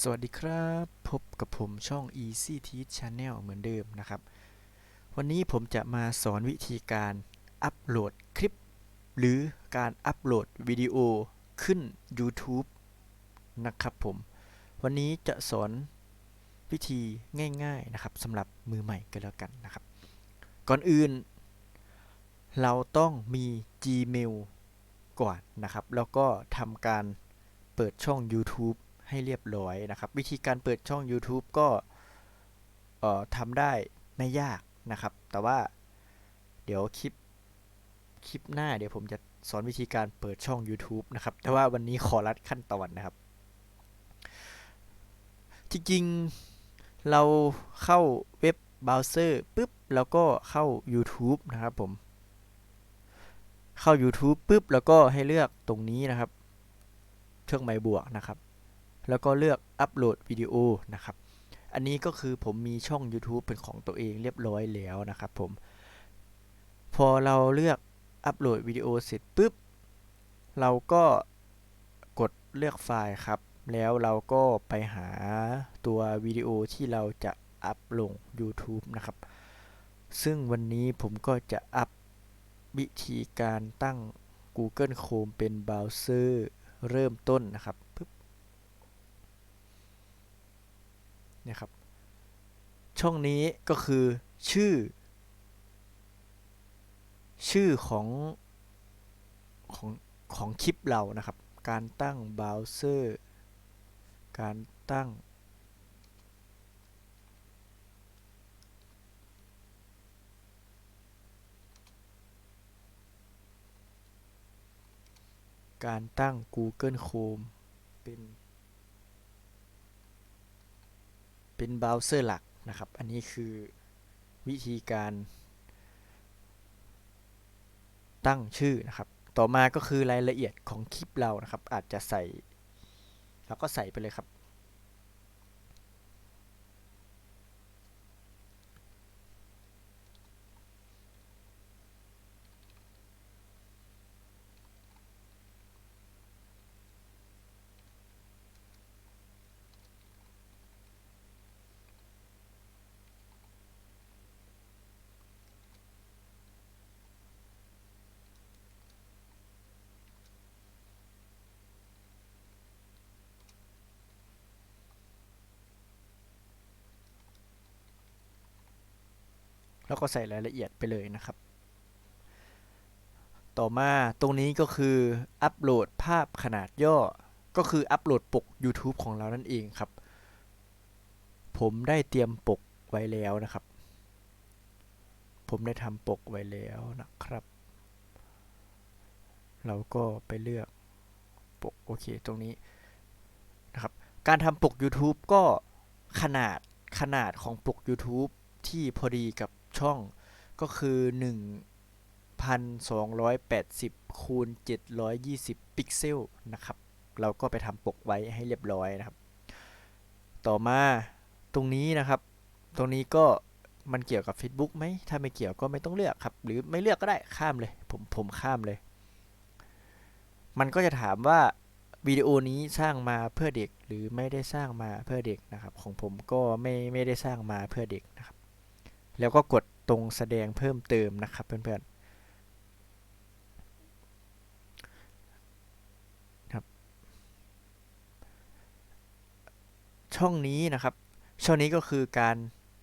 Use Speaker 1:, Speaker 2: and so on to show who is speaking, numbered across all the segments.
Speaker 1: สวัสดีครับ พบกับผมช่อง Easy Teach Channel เหมือนเดิมนะครับ วันนี้ผมจะมาสอนวิธีการอัปโหลดคลิป หรือการอัปโหลดวิดีโอขึ้น YouTube นะครับผม วันนี้จะสอนวิธีง่าย ๆนะครับสำหรับมือใหม่ก็แล้วกันนะครับ ก่อนอื่น เราต้องมี Gmail ก่อนนะครับ แล้วก็ทำการเปิดช่อง YouTube ให้เรียบร้อยนะครับ วิธีการเปิดช่อง YouTube ก็ทำได้ไม่ยากนะครับ แต่ว่าเดี๋ยวคลิปคลิปหน้าเดี๋ยวผมจะสอนวิธีการเปิดช่อง YouTube นะครับ แต่ว่าวันนี้ขอรัดขั้นตอนนะครับจริงๆเราเข้าเว็บเบราว์เซอร์ปุ๊บแล้วก็เข้า YouTube นะครับผม เข้า YouTube ปุ๊บแล้วก็ให้เลือกตรงนี้นะครับ เครื่องหมายบวกนะครับ แล้วก็เลือกอัปโหลดวิดีโอนะครับ อันนี้ก็คือผมมีช่อง YouTube เป็นของตัวเองเรียบร้อยแล้วนะครับผม พอเราเลือกอัปโหลดวิดีโอเสร็จปุ๊บ เราก็กดเลือกไฟล์ครับ แล้วเราก็ไปหาตัววิดีโอที่เราจะอัปลง YouTube นะครับ ซึ่งวันนี้ผมก็จะอัปวิธีการตั้ง Google Chrome เป็นเบราว์เซอร์เริ่มต้นนะครับปึ๊บ เนี่ยครับช่องนี้ก็คือชื่อ ชื่อของของของคลิปเรานะครับ การตั้งเบราว์เซอร์การตั้งการตั้ง Google Chrome เป็น เป็นเบราว์เซอร์หลักนะครับ อันนี้คือวิธีการ ตั้งชื่อนะครับ ต่อมาก็คือรายละเอียดของคลิปเรานะครับ อาจจะใส่เราก็ใส่ไปเลยครับ แล้วก็ใส่รายละเอียดไปเลยนะครับ ต่อมาตรงนี้ก็คืออัปโหลดภาพขนาดย่อ ก็คืออัปโหลดปก YouTube ของเรานั่นเองครับ ผมได้เตรียมปกไว้แล้วนะครับ ผมได้ทำปกไว้แล้วนะครับ เราก็ไปเลือกปกโอเคตรงนี้นะครับ การทำปก YouTube ก็ขนาดขนาดของปก YouTube ที่พอดีกับ ช่อง ก็คือ 1,280 คูณ 720 พิกเซลนะครับ เราก็ไปทำปกไว้ให้เรียบร้อยนะครับ ต่อมาตรงนี้นะครับ ตรงนี้ก็มันเกี่ยวกับ Facebook ไหม ถ้าไม่เกี่ยวก็ไม่ต้องเลือกครับ หรือไม่เลือกก็ได้ข้ามเลย ผมผมข้ามเลย มันก็จะถามว่าวิดีโอนี้สร้างมาเพื่อเด็กหรือไม่ได้สร้างมาเพื่อเด็กนะครับ ของผมก็ไม่ไม่ได้สร้างมาเพื่อเด็กนะครับ แล้วก็กดตรงแสดงเพิ่มเติมนะครับเพื่อนๆครับ ช่องนี้นะครับ ช่องนี้ก็คือการ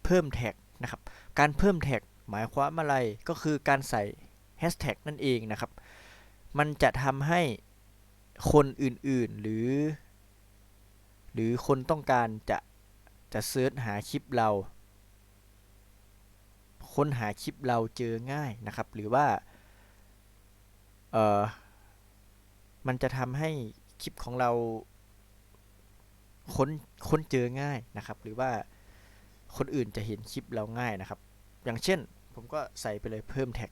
Speaker 1: เพิ่มแท็กนะครับ การเพิ่มแท็กหมายความอะไรก็คือการใส่แฮชแท็กนั่นเองนะครับ มันจะทำให้คนอื่นๆหรือ หรือคนต้องการจะจะเซิร์ชหาคลิปเรา ค้นหาคลิปเราเจอง่ายนะครับ หรือว่าเออมันจะทำให้คลิปของเราค้นค้นเจอง่ายนะครับ หรือว่าคนอื่นจะเห็นคลิปเราง่ายนะครับ อย่างเช่นผมก็ใส่ไปเลยเพิ่มแท็ก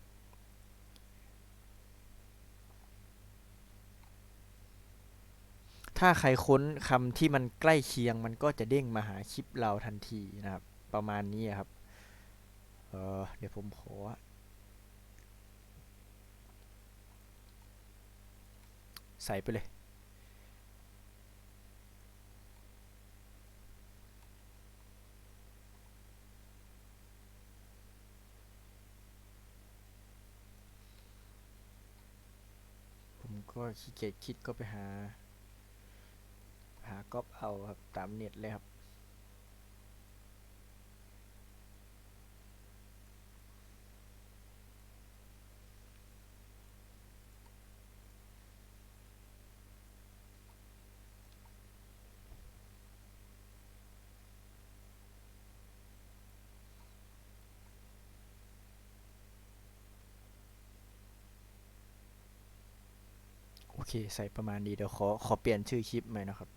Speaker 1: ถ้าใครค้นคำที่มันใกล้เคียงมันก็จะเด้งมาหาคลิปเราทันทีนะครับ ประมาณนี้ครับ เออเดี๋ยวผมขอใส่ไปเลย ผมก็ขี้เกียจคิดก็ไปหา หาก๊อปเอาครับ ตามเน็ตเลยครับ เค ใส่ประมาณนี้เดี๋ยวขอขอเปลี่ยนชื่อคลิปใหม่นะครับ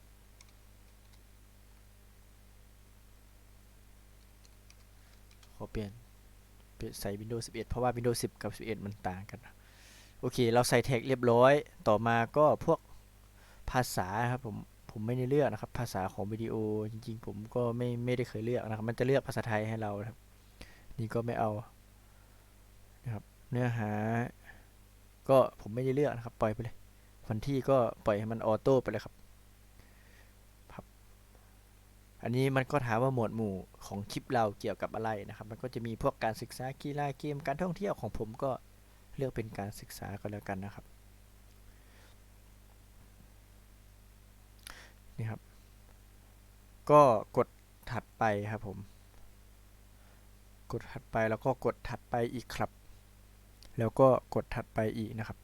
Speaker 1: ขอเปลี่ยนเปลี่ยนใส่ Windows 11 เพราะว่า Windows 10 กับ 11 มันต่างกัน โอเค เราใส่แท็กเรียบร้อย ต่อมาก็พวกภาษาครับผม ผมไม่ได้เลือกนะครับ ภาษาของวิดีโอจริงๆ ผมก็ไม่ไม่ได้เคยเลือกนะครับ มันจะเลือกภาษาไทยให้เราครับ นี่ก็ไม่เอานะครับ เนื้อหา ก็ผมไม่ได้เลือกนะครับ ปล่อยไปเลย วันที่ก็ปล่อยให้มันออโต้ไปเลยครับครับ อันนี้มันก็ถามว่าหมวดหมู่ของคลิปเราเกี่ยวกับอะไรนะครับ มันก็จะมีพวกการศึกษากีฬาเกมการท่องเที่ยวของผมก็เลือกเป็นการศึกษาก็แล้วกันนะครับนี่ครับ ก็กดถัดไปครับผม กดถัดไปแล้วก็กดถัดไปอีกครับ แล้วก็กดถัดไปอีกนะครับ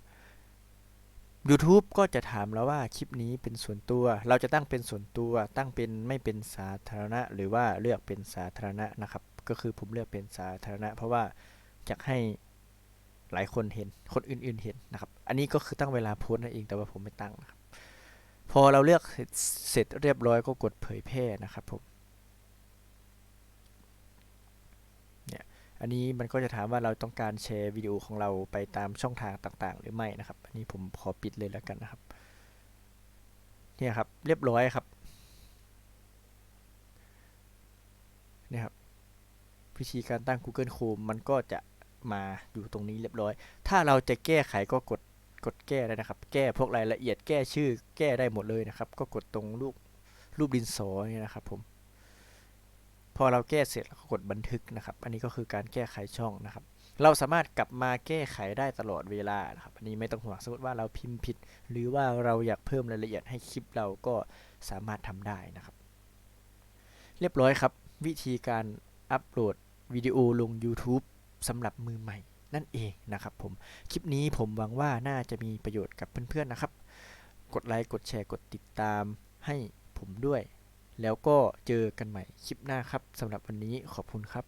Speaker 1: YouTube ก็จะถามเราว่าคลิปนี้เป็นส่วนตัว เราจะตั้งเป็นส่วนตัว ตั้งเป็นไม่เป็นสาธารณะ หรือว่าเลือกเป็นสาธารณะนะครับ ก็คือผมเลือกเป็นสาธารณะ เพราะว่าอยากให้หลายคนเห็น คนอื่นๆเห็นนะครับ อันนี้ก็คือตั้งเวลาโพสต์นั่นเอง แต่ว่าผมไม่ตั้งนะครับ พอเราเลือกเสร็จเรียบร้อยก็กดเผยแพร่นะครับผม เนี่ย อันนี้มันก็จะถามว่าเราต้องการแชร์วิดีโอของเราไปตามช่องทางต่างๆ หรือไม่นะครับ อันนี้ผมขอปิดเลยแล้วกันนะครับ เนี่ยครับเรียบร้อยครับ เนี่ยครับวิธีการตั้ง Google Chrome มันก็จะมาอยู่ตรงนี้เรียบร้อย ถ้าเราจะแก้ไขก็กดกดแก้ได้นะครับ แก้พวกรายละเอียดแก้ชื่อแก้ได้หมดเลยนะครับ ก็กดตรงรูปรูปดินสอเนี่ยนะครับผม พอเราแก้เสร็จเราก็กดบันทึกนะครับ อันนี้ก็คือการแก้ไขช่องนะครับ เราสามารถกลับมาแก้ไขได้ตลอดเวลานะครับ อันนี้ไม่ต้องห่วงสมมติว่าเราพิมพ์ผิด หรือว่าเราอยากเพิ่มรายละเอียดให้คลิปเราก็สามารถทำได้นะครับ เรียบร้อยครับ วิธีการอัปโหลดวิดีโอลง YouTube สำหรับมือใหม่ นั่นเองนะครับผม คลิปนี้ผมหวังว่าน่าจะมีประโยชน์กับเพื่อนๆนะครับ กดไลค์ กดแชร์ กดติดตามให้ผมด้วย แล้วก็เจอกันใหม่คลิปหน้าครับสำหรับวันนี้ขอบคุณครับ